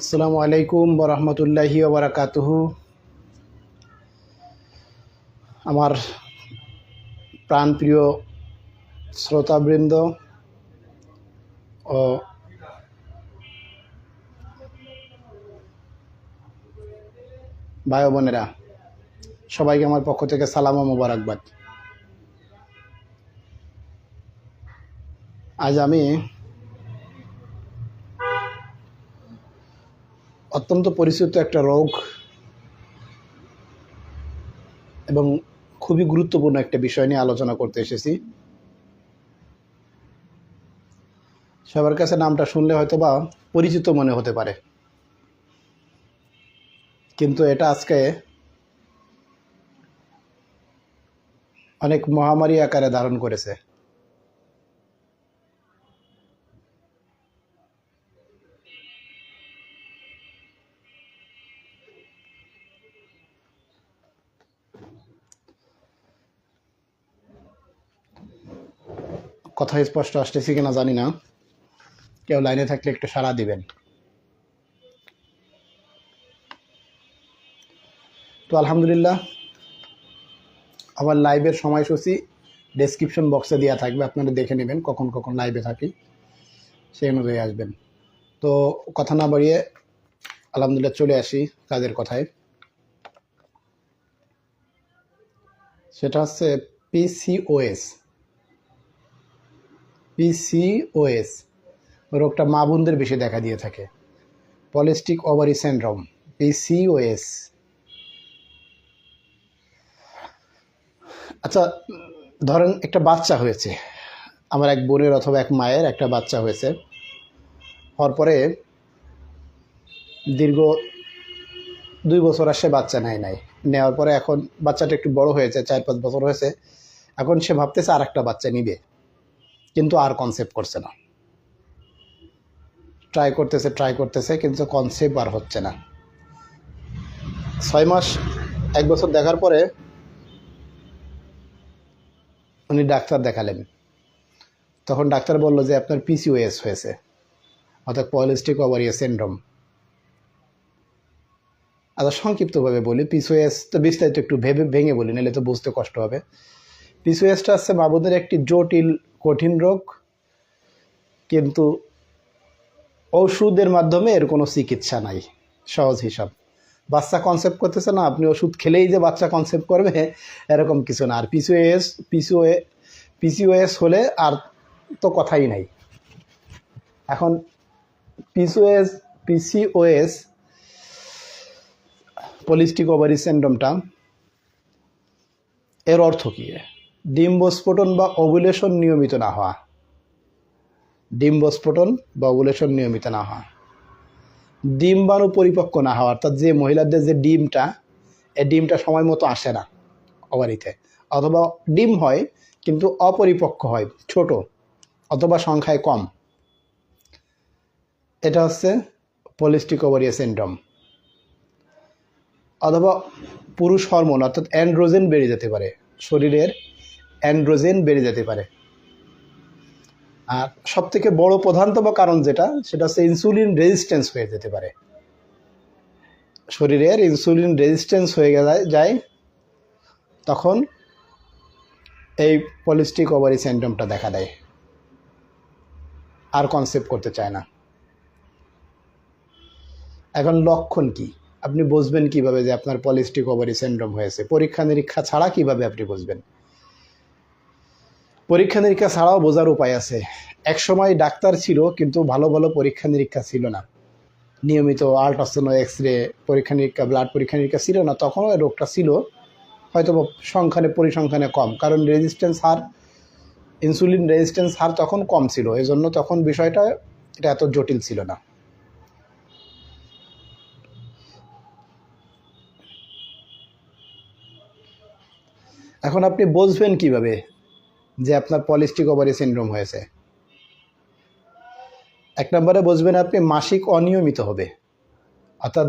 আসসালামু আলাইকুম বরহমতুল্লাহি ওবরাকাতুহু আমার প্রাণপ্রিয় শ্রোতাবৃন্দ ও ভাই বোনেরা, সবাইকে আমার পক্ষ থেকে সালাম ও মোবারকবাদ। আজ আমি অত্যন্ত পরিচিত একটা রোগ এবং খুবই গুরুত্বপূর্ণ একটা বিষয় নিয়ে আলোচনা করতে এসেছি। সবার কাছে নামটা শুনলে হয়তো বা পরিচিত মনে হতে পারে। কিন্তু এটা আজকে অনেক মহামারী আকারে ধারণ করেছে। কথা স্পষ্ট আসতেছি কিনা জানি না। কেউ লাইনে থাকলে একটু সাড়া দিবেন। তো আলহামদুলিল্লাহ, আমার লাইভের সময়সূচি ডেসক্রিপশন বক্সে দেওয়া থাকবে, আপনারা দেখে নেবেন কখন কখন লাইভে থাকি, সেই অনুযায়ী আসবেন। তো কথা না বাড়িয়ে আলহামদুলিল্লাহ চলে আসি কাজের কথায়। সেটা হচ্ছে পিসিওএস পিসিওএস রোগটা মা বোনদের বেশি দেখা দিয়ে থাকে। পলিস্টিক ওভারি সিন্ড্রোম পিসিওএস আচ্ছা ধরেন একটা বাচ্চা হয়েছে। আমার এক বোনের অথবা এক মায়ের একটা বাচ্চা হয়েছে। হওয়ার পরে দীর্ঘ দুই বছর আর সে বাচ্চা নেয় নাই। নেওয়ার পরে এখন বাচ্চাটা একটু বড় হয়েছে, চার পাঁচ বছর হয়েছে। এখন সে ভাবতেছে আর একটা বাচ্চা নিবে। কিন্তু আর কনসেপ্ট করছে না। ট্রাই করতেছে ট্রাই করতেছে, কিন্তু কনসেপ্ট আর হচ্ছে না। ছয় মাস, এক বছর দেখার পরে উনি ডাক্তার দেখালেন। তখন ডাক্তার বলল যে, আপনার পিসিওএস হয়েছে, অর্থাৎ পলিস্টিক ওভারিয়া সিন্ড্রোম আচ্ছা সংক্ষিপ্তভাবে বলি পিসিওএস তো বিস্তারিত একটু ভেবে, ভেঙে বলি, নাহলে তো বুঝতে কষ্ট হবে। পিসিওএসটা হচ্ছে বাবুদের একটি জটিল কঠিন রোগ, কিন্তু ওষুধের মাধ্যমে এর কোনো চিকিৎসা নাই। সহজ হিসাব। বাচ্চা কনসেপ্ট করতেছে না, আপনি ওষুধ খেলেই যে বাচ্চা কনসেপ্ট করবে, এরকম কিছু না। আর পিসিওএস পিসিওএ পিসিওএস হলে আর তো কথাই নাই। এখন পিসিওএস পিসিওএস পলিস্টিক ওভারি সিন্ড্রোমটা এর অর্থ কী? ডিম্বস্ফোটন বা অবুলেশন নিয়মিত না হওয়া। ডিম্বস্ফোটন বা ওভুলেশন নিয়মিত না হওয়া। ডিম্বাণু পরিপক্ক না হওয়া, অর্থাৎ যে মহিলাদের যে ডিমটা, এই ডিমটা সময় মতো আসে না ওভারিতে অথবা ডিম হয়, কিন্তু অপরিপক্ক হয়, ছোট, অথবা সংখ্যায় কম। এটা হচ্ছে পলিস্টিক ওভারিয়া সিন্ড্রোম। অথবা পুরুষ হরমোন, অর্থাৎ অ্যান্ড্রোজেন বেড়ে যেতে পারে। শরীরের অ্যান্ড্রোজেন বেড়ে যেতে পারে। আর সব থেকে বড় প্রধানতম কারণ যেটা, সেটা হচ্ছে ইনসুলিন রেজিস্ট্যান্স হয়ে যেতে পারে। শরীরের ইনসুলিন রেজিস্ট্যান্স হয়ে গেলে যায়, তখন এই পলিস্টিক ওভারি সিন্ড্রোমটা দেখা দেয়। আর কনসেপ্ট করতে চায় না। এখন লক্ষণ কি? আপনি বুঝবেন কীভাবে যে আপনার পলিস্টিক ওভারি সিন্ড্রোম হয়েছে? পরীক্ষা নিরীক্ষা ছাড়া কীভাবে আপনি বুঝবেন? পরীক্ষা নিরীক্ষা ছাড়াও বোঝার উপায় আছে। এক সময় ডাক্তার ছিল, কিন্তু ভালো ভালো পরীক্ষা নিরীক্ষা ছিল না। নিয়মিত আল্ট্রাসাউন্ড এক্স রে পরীক্ষা নিরীক্ষা ব্লাড পরীক্ষা নিরীক্ষা ছিল না, তখনও রোগটা ছিল। হয়তো সংখ্যানে পরিসংখ্যানে কম, কারণ রেজিস্ট্যান্স হার ইনসুলিন রেজিস্ট্যান্স হার তখন কম ছিল। এই জন্য তখন বিষয়টা এটা এত জটিল ছিল না। এখন আপনি বুঝবেন কীভাবে যে আপনার পলিস্টিক ওভারি সিনড্রোম হয়েছে। এক নম্বরে বুঝবেন আপনি মাসিক অনিয়মিত হবে। অর্থাৎ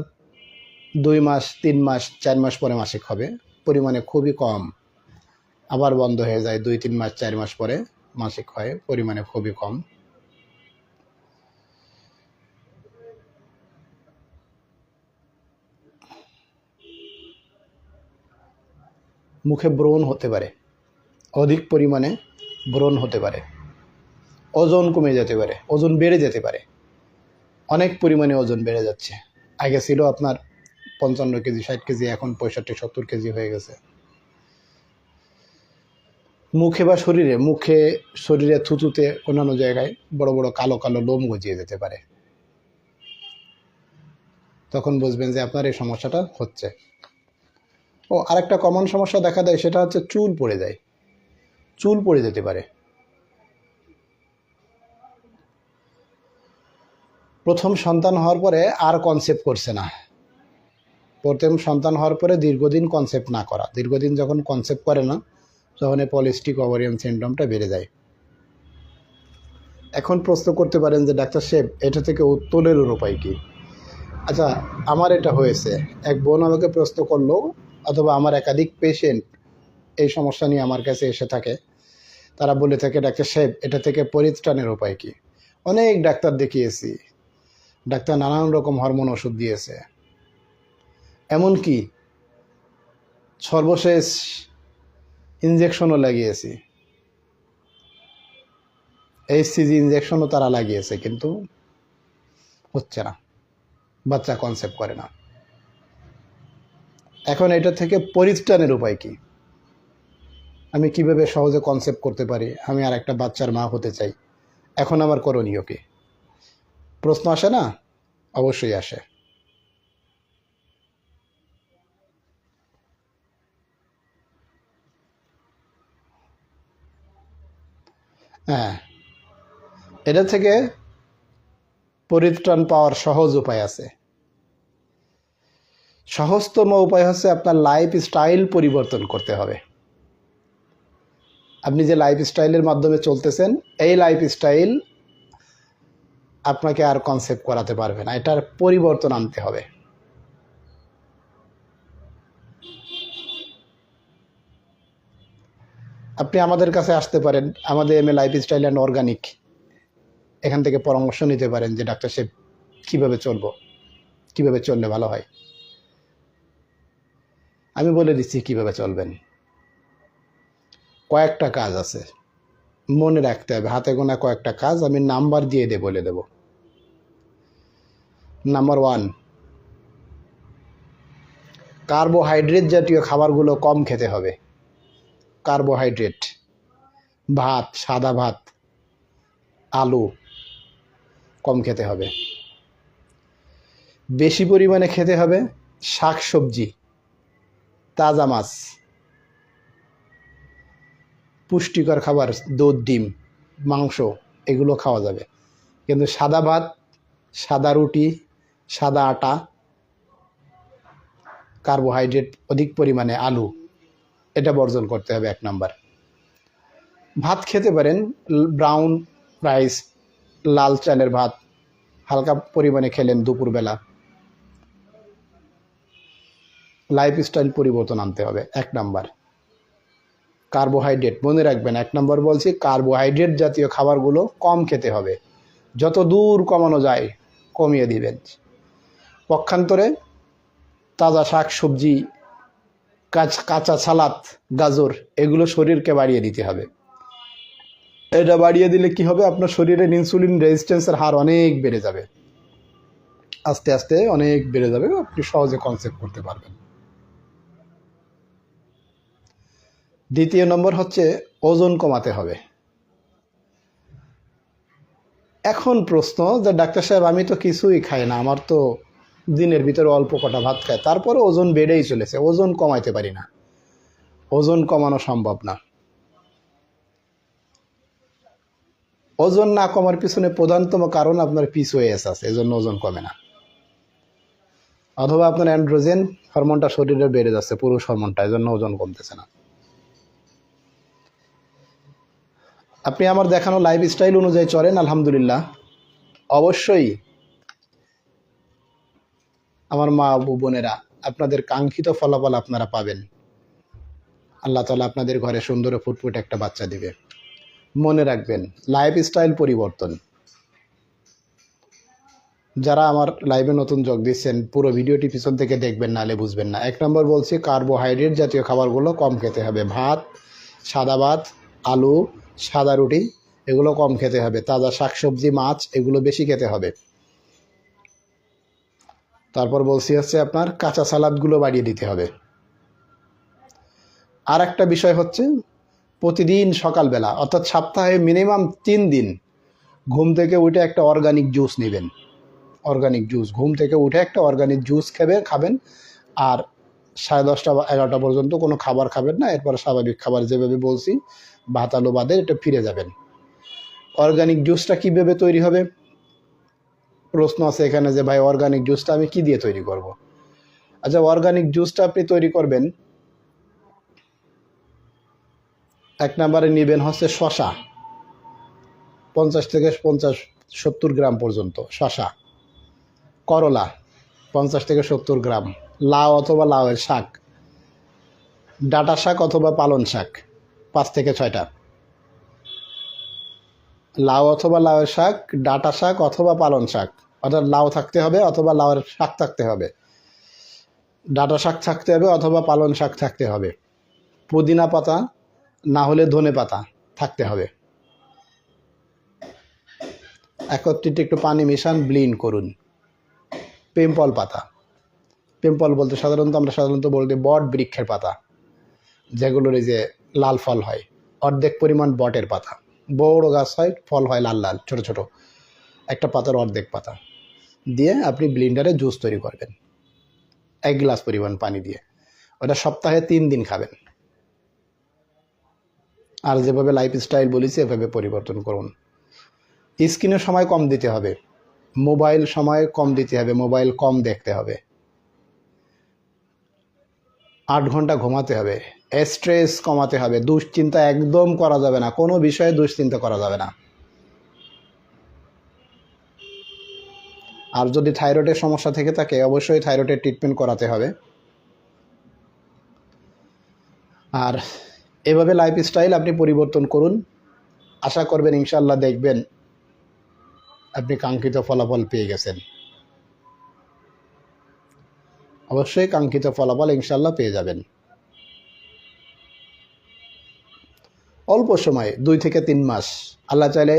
দুই মাস, তিন মাস, চার মাস পরে মাসিক হবে। পরিমাণে খুবই কম। আবার বন্ধ হয়ে যায় দুই, তিন মাস, চার মাস পরে মাসিক হয়। পরিমাণে খুবই কম। মুখে ব্রণ হতে পারে। অধিক পরিমাণে ব্রণ হতে পারে। ওজন কমে যেতে পারে, ওজন বেড়ে যেতে পারে। অনেক পরিমাণে ওজন বেড়ে যাচ্ছে। আগে ছিল আপনার পঞ্চান্ন কেজি, ষাট কেজি, এখন পঁয়ষট্টি, সত্তর কেজি হয়ে গেছে। মুখে বা শরীরে, মুখে, শরীরে থুতুতে অন্যান্য জায়গায় বড় বড় কালো কালো লোম গজিয়ে যেতে পারে। তখন বুঝবেন যে আপনার এই সমস্যাটা হচ্ছে। ও আরেকটা কমন সমস্যা দেখা দেয়, সেটা হচ্ছে চুল পড়ে যায়। চুল পড়ে যেতে পারে। প্রথম সন্তান হওয়ার পরে আর কনসেপ্ট করছে না। প্রথম সন্তান হওয়ার পরে দীর্ঘদিন কনসেপ্ট না করা। দীর্ঘদিন যখন কনসেপ্ট করে না, তখন এই পলিস্টিক ওভারিয়ান সিন্ড্রোমটা বেড়ে যায়। এখন প্রশ্ন করতে পারেন যে, ডাক্তার সাহেব, এটা থেকে উত্তোলের উপায় কী? আচ্ছা আমার এটা হয়েছে। এক বোন আমাকে প্রশ্ন করল, অথবা আমার একাধিক পেশেন্ট এই সমস্যা নিয়ে আমার কাছে এসে থাকে। তারা বলে থাকে, ডাক্তার সাহেব, এটা থেকে পরিত্রাণের উপায় কি? অনেক ডাক্তার দেখিয়েছি। ডাক্তার নানান রকম হরমোন ওষুধ দিয়েছে। এমনকি সর্বশেষ ইঞ্জেকশনও লাগিয়েছি। এইচসিজি ইঞ্জেকশনও তারা লাগিয়েছে, কিন্তু হচ্ছে না। বাচ্চা কনসেপ্ট করে না। এখন এটা থেকে পরিত্রাণের উপায় কি? আমি কীভাবে সহজে কনসেপ্ট করতে পারি? আমি আর একটা বাচ্চার মা হতে চাই। এখন আমার করণীয় কি? প্রশ্ন আসে না? অবশ্যই আসে। হ্যাঁ। এটা থেকে পরিত্রাণ পাওয়ার সহজ উপায় আছে। সহজতম উপায় হচ্ছে আপনার লাইফ স্টাইল পরিবর্তন করতে হবে। আপনি যে লাইফ স্টাইলের মাধ্যমে চলতেছেন, এই লাইফ স্টাইল আপনাকে আর কনসেপ্ট করাতে পারবে না। এটার পরিবর্তন আনতে হবে। আপনি আমাদের কাছে আসতে পারেন, আমাদের M A lifestyle and organic এখান থেকে পরামর্শ নিতে পারেন যে ডাক্তার সাহেব কীভাবে চলবো, কীভাবে চললে ভালো হয়। আমি বলে দিচ্ছি কীভাবে চলবেন। কয়েকটা কাজ আছে। মনে রাখতে হবে, হাতে গোনা কয়েকটা কাজ আমি নাম্বার দিয়ে দিয়ে বলে দেব। নাম্বার ওয়ান, কার্বোহাইড্রেট জাতীয় খাবারগুলো কম খেতে হবে। কার্বোহাইড্রেট, ভাত, সাদা ভাত, আলু কম খেতে হবে। বেশি পরিমাণে খেতে হবে শাক সবজি তাজা মাছ পুষ্টিকর খাবার, দুধ, ডিম, মাংস, এগুলো খাওয়া যাবে। কিন্তু সাদা ভাত, সাদা রুটি, সাদা আটা, কার্বোহাইড্রেট, অধিক পরিমাণে আলু, এটা বর্জন করতে হবে এক নাম্বার। ভাত খেতে পারেন, ব্রাউন রাইস, লাল চালের ভাত, হালকা পরিমাণে খেলেন দুপুরবেলা। লাইফস্টাইল পরিবর্তন আনতে হবে, এক নাম্বার। কার্বোহাইড্রেট মনে রাখবেন, এক নম্বর বলছি কার্বোহাইড্রেট জাতীয় খাবারগুলো কম খেতে হবে। যত দূর কমানো যায়, কমিয়ে দিবেন। পক্ষান্তরে তাজা শাক, সবজি, কাঁচা সালাদ, গাজর, এগুলো শরীরকে বাড়িয়ে দিতে হবে। এটা বাড়িয়ে দিলে কি হবে? আপনার শরীরের ইনসুলিন রেজিস্ট্যান্সের হার অনেক বেড়ে যাবে। আস্তে আস্তে অনেক বেড়ে যাবে, আপনি সহজে কনসেপ্ট করতে পারবেন। দ্বিতীয় নম্বর হচ্ছে ওজন কমাতে হবে। এখন প্রশ্ন যে ডাক্তার সাহেব, আমি তো কিছুই খাই না, আমার তো দিনের ভিতরে অল্প কটা ভাত খায় তারপরে ওজন বেড়েই চলেছে, ওজন কমাইতে পারি না। ওজন কমানো সম্ভব না। ওজন না কমার পিছনে প্রধানতম কারণ আপনার পিসওএস আছে, এজন্য ওজন কমে না। অথবা আপনার অ্যান্ড্রোজেন হরমোনটা শরীরে বেড়ে যাচ্ছে, পুরুষ হরমোনটা এজন্য ওজন কমতেছে না। আপনি আমার দেখানো লাইফ স্টাইল অনুযায়ী চলেন, আলহামদুলিল্লাহ। অবশ্যই আমার মা আবু বোনেরা, আপনাদের কাঙ্ক্ষিত ফলাফল আপনারা পাবেন। আল্লাহ তালা আপনাদের ঘরে সুন্দর ফুটফুট একটা বাচ্চা দিবে। মনে রাখবেন লাইফ স্টাইল পরিবর্তন। যারা আমার লাইভে নতুন যোগ দিচ্ছেন, পুরো ভিডিওটি পিছন থেকে দেখবেন, নাহলে বুঝবেন না। এক নম্বর বলছি কার্বোহাইড্রেট জাতীয় খাবারগুলো কম খেতে হবে। ভাত, সাদা ভাত, আলু সাদা রুটি, এগুলো কম খেতে হবে। তাজা শাকসবজি, মাছ, এগুলো বেশি খেতে হবে। তারপর বলছি হচ্ছে আপনার কাঁচা সালাদগুলো বাড়িয়ে দিতে হবে। আর একটা বিষয় হচ্ছে, প্রতিদিন সকালবেলা, অর্থাৎ সপ্তাহে মিনিমাম তিন দিন, ঘুম থেকে উঠে একটা অর্গানিক জুস নেবেন। অর্গানিক জুস, ঘুম থেকে উঠে একটা অর্গানিক জুস খাবে, খাবেন। আর সাড়ে দশটা বা এগারোটা পর্যন্ত কোনো খাবার খাবেন না, এরপর স্বাভাবিক খাবার যেভাবে বলছি, ভাত, আলু বাদে এটা ফিরে যাবেন। অর্গানিক জুসটা কীভাবে তৈরি হবে? প্রশ্ন আছে এখানে যে, ভাই অর্গানিক জুসটা আমি কি দিয়ে তৈরি করব। আচ্ছা অর্গানিক জুসটা আপনি তৈরি করবেন, এক নম্বরে নেবেন হচ্ছে শশা পঞ্চাশ থেকে পঞ্চাশ সত্তর গ্রাম পর্যন্ত শশা করলা, পঞ্চাশ থেকে সত্তর গ্রাম। লাউ অথবা লাউয়ের শাক, ডাটা শাক অথবা পালন শাক, পাঁচ থেকে ছয়টা। লাউ অথবা লাউয়ের শাক, ডাটা শাক অথবা পালন শাক, অর্থাৎ লাউ থাকতে হবে অথবা লাউয়ের শাক থাকতে হবে। ডাটা শাক থাকতে হবে অথবা পালন শাক থাকতে হবে। পুদিনা পাতা না হলে ধনে পাতা থাকতে হবে। একত্রিত একটু পানি মিশান ব্লিন করুন। পেম্পল পাতা। পেম্পল বলতে সাধারণত আমরা সাধারণত বলতে বট বৃক্ষের পাতা, যেগুলোর এই যে লাল ফল হয়। অর্ধেক পরিমাণ বটের পাতা। বড় গাছ হয়, ফল হয় লাল লাল, ছোট ছোট। একটা পাতার অর্ধেক পাতা। দিয়ে আপনি ব্লিন্ডারে জুস তৈরি করবেন। এক গ্লাস পরিমাণ পানি দিয়ে। ওটা সপ্তাহে তিন দিন খাবেন। আর যেভাবে লাইফস্টাইল বলেছি, এভাবে পরিবর্তন করুন। স্ক্রিনের সময় কম দিতে হবে। মোবাইল সময় কম দিতে হবে, মোবাইল কম দেখতে হবে। আট ঘণ্টা ঘুমাতে হবে। স্ট্রেস কমাতে হবে। দুশ্চিন্তা একদম করা যাবে না। কোনো বিষয়ে দুশ্চিন্তা করা যাবে না। আর যদি থাইরয়েডের সমস্যা থেকে থাকে, অবশ্যই থাইরয়েডের ট্রিটমেন্ট করাতে হবে। আর এভাবে লাইফস্টাইল আপনি পরিবর্তন করুন। আশা করবেন ইনশাল্লাহ দেখবেন আপনি কাঙ্ক্ষিত ফলাফল পেয়ে গেছেন। অবশ্যই কাঙ্ক্ষিত ফলাফল ইনশাল্লাহ পেয়ে যাবেন। অল্প সময়, দুই থেকে তিন মাস। আল্লাহ চাইলে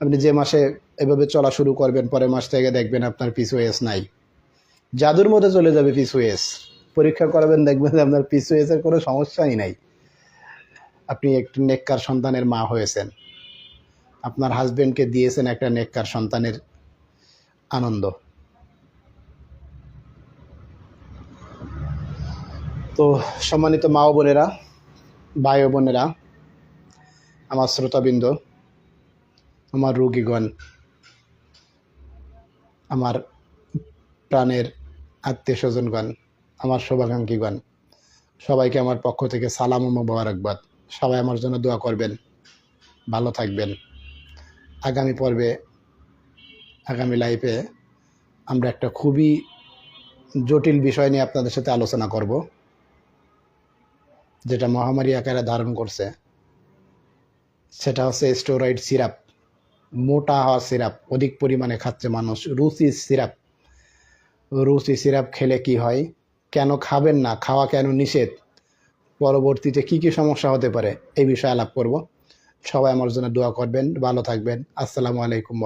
আপনি যে মাসে এভাবে চলা শুরু করবেন, পরের মাস থেকে দেখবেন আপনার পিসওয়েস নাই। জাদুর মধ্যে চলে যাবে পিসওয়েস পরীক্ষা করাবেন, দেখবেন যে আপনার পিসওয়েসের কোনো সমস্যাই নাই। আপনি একটি নেককার সন্তানের মা হয়েছেন। আপনার হাজবেন্ডকে দিয়েছেন একটা নেককার সন্তানের আনন্দ। তো সম্মানিত মা ও বোনেরা ভাই ও বোনেরা, আমার শ্রোতাবৃন্দ, আমার রোগীগণ, আমার প্রাণের আত্মীয় স্বজনগণ আমার শুভাকাঙ্ক্ষীগণ, সবাইকে আমার পক্ষ থেকে সালাম ও মোবারকবাদ। সবাই আমার জন্য দোয়া করবেন, ভালো থাকবেন। আগামী পর্বে, আগামী লাইফে আমরা একটা খুবই জটিল বিষয় নিয়ে আপনাদের সাথে আলোচনা করব। যেটা মহামারী আকারে ধারণ করছে, সেটা হচ্ছে স্টোরয়েড সিরাপ মোটা হওয়া সিরাপ অধিক পরিমাণে খাচ্ছে মানুষ, রুচি সিরাপ রুচি সিরাপ খেলে কি হয়? কেন খাবেন না? খাওয়া কেন নিষেধ? পরবর্তীতে কি কি সমস্যা হতে পারে? এই বিষয়ে আলাপ করব। সবাই আমার জন্য দোয়া করবেন। ভালো থাকবেন। আসসালামু আলাইকুম